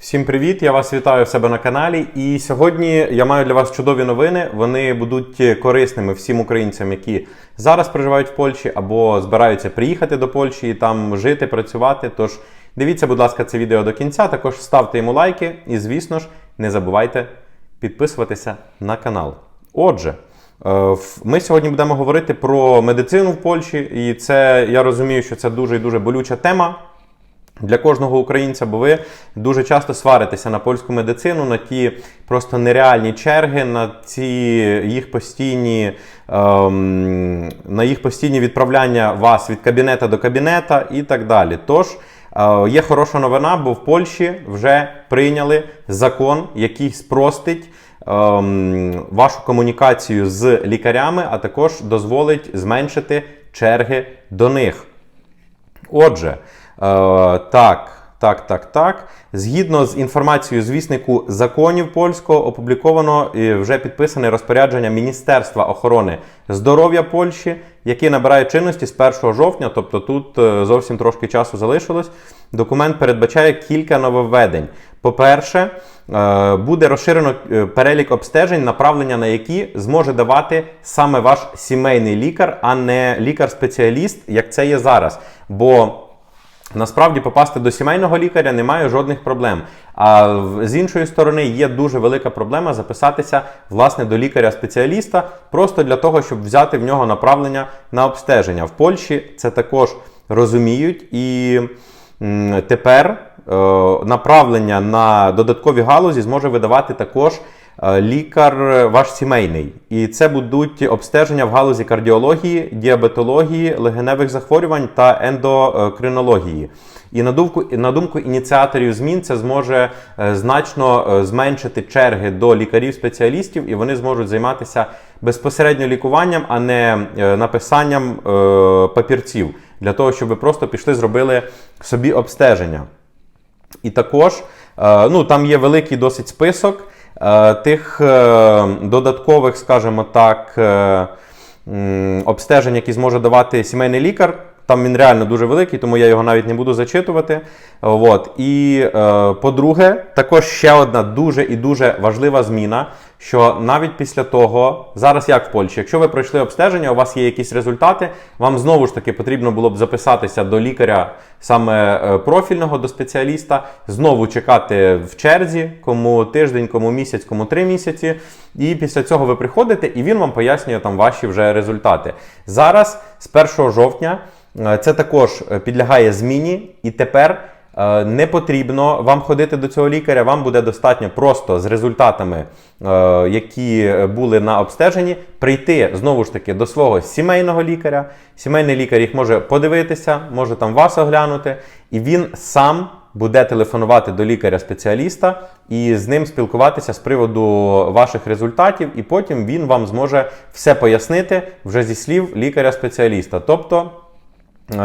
Всім привіт! Я вас вітаю в себе на каналі. І сьогодні я маю для вас чудові новини. Вони будуть корисними всім українцям, які зараз проживають в Польщі або збираються приїхати до Польщі і там жити, працювати. Тож дивіться, будь ласка, це відео до кінця. Також ставте йому лайки і, звісно ж, не забувайте підписуватися на канал. Отже. е, Ми сьогодні будемо говорити про медицину в Польщі, і це я розумію, що це дуже і дуже болюча тема для кожного українця, бо ви дуже часто сваритеся на польську медицину, на ті просто нереальні черги, на ці їх постійні, ем, на їх постійні відправляння вас від кабінета до кабінета і так далі. Тож. е, Є хороша новина, бо в Польщі вже прийняли закон, який спростить ем, вашу комунікацію з лікарями, а також дозволить зменшити черги до них. Отже, е, так, так, так, так. Згідно з інформацією звіснику законів польського, опубліковано і вже підписане розпорядження Міністерства охорони здоров'я Польщі, яке набирає чинності з 1 жовтня, тобто тут е, зовсім трошки часу залишилось. Документ передбачає кілька нововведень. По-перше, е, буде розширено е, перелік обстежень, направлення на які зможе давати саме ваш сімейний лікар, а не лікар-спеціаліст, як це є зараз. Бо Насправді попасти до сімейного лікаря немає жодних проблем. А з іншої сторони є дуже велика проблема записатися власне до лікаря-спеціаліста просто для того, щоб взяти в нього направлення на обстеження. В Польщі це також розуміють, і тепер е, направлення на додаткові галузі зможе видавати також лікар е, ваш сімейний. І це будуть обстеження в галузі кардіології, діабетології, легеневих захворювань та ендокринології. І на думку, на думку ініціаторів змін, це зможе е, значно е, зменшити черги до лікарів-спеціалістів, і вони зможуть займатися безпосередньо лікуванням, а не е, написанням е, папірців для того, щоб ви просто пішли, зробили собі обстеження. І також е, ну, там є великий досить список е, тих е, додаткових, скажімо так, е, обстежень, які зможе давати сімейний лікар. Там він реально дуже великий, тому я його навіть не буду зачитувати. От. І е, по-друге, також ще одна дуже і дуже важлива зміна, що навіть після того, зараз як в Польщі, якщо ви пройшли обстеження, у вас є якісь результати, вам знову ж таки потрібно було б записатися до лікаря саме е, профільного, до спеціаліста, знову чекати в черзі, кому тиждень, кому місяць, кому три місяці. І після цього ви приходите, і він вам пояснює там ваші вже результати. Зараз, з 1 жовтня, це також е, підлягає зміні, і тепер. Е, Не потрібно вам ходити до цього лікаря, вам буде достатньо просто з результатами, е, які були на обстеженні, прийти знову ж таки до свого сімейного лікаря. Сімейний лікар їх може подивитися, може там вас оглянути, і він сам буде телефонувати до лікаря-спеціаліста і з ним спілкуватися з приводу ваших результатів, і потім він вам зможе все пояснити вже зі слів лікаря-спеціаліста. Тобто.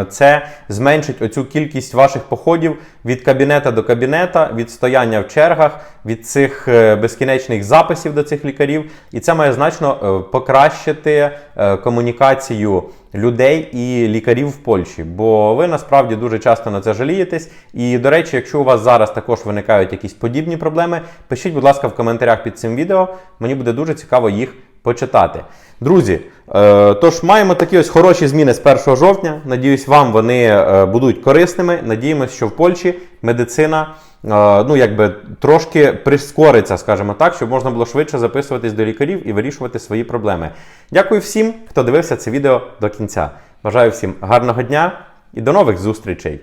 Це зменшить оцю кількість ваших походів від кабінета до кабінета, від стояння в чергах, від цих е, безкінечних записів до цих лікарів. І це має значно е, покращити е, комунікацію людей і лікарів в Польщі. Бо ви насправді дуже часто на це жалієтесь. І, до речі, якщо у вас зараз також виникають якісь подібні проблеми, пишіть, будь ласка, в коментарях під цим відео. Мені буде дуже цікаво їх почитати. Друзі, е, тож маємо такі ось хороші зміни з 1 жовтня. Надіюсь, вам вони е, будуть корисними. Надіємося, що в Польщі медицина е, ну, якби трошки прискориться, скажімо так, щоб можна було швидше записуватись до лікарів і вирішувати свої проблеми. Дякую всім, хто дивився це відео до кінця. Бажаю всім гарного дня і до нових зустрічей!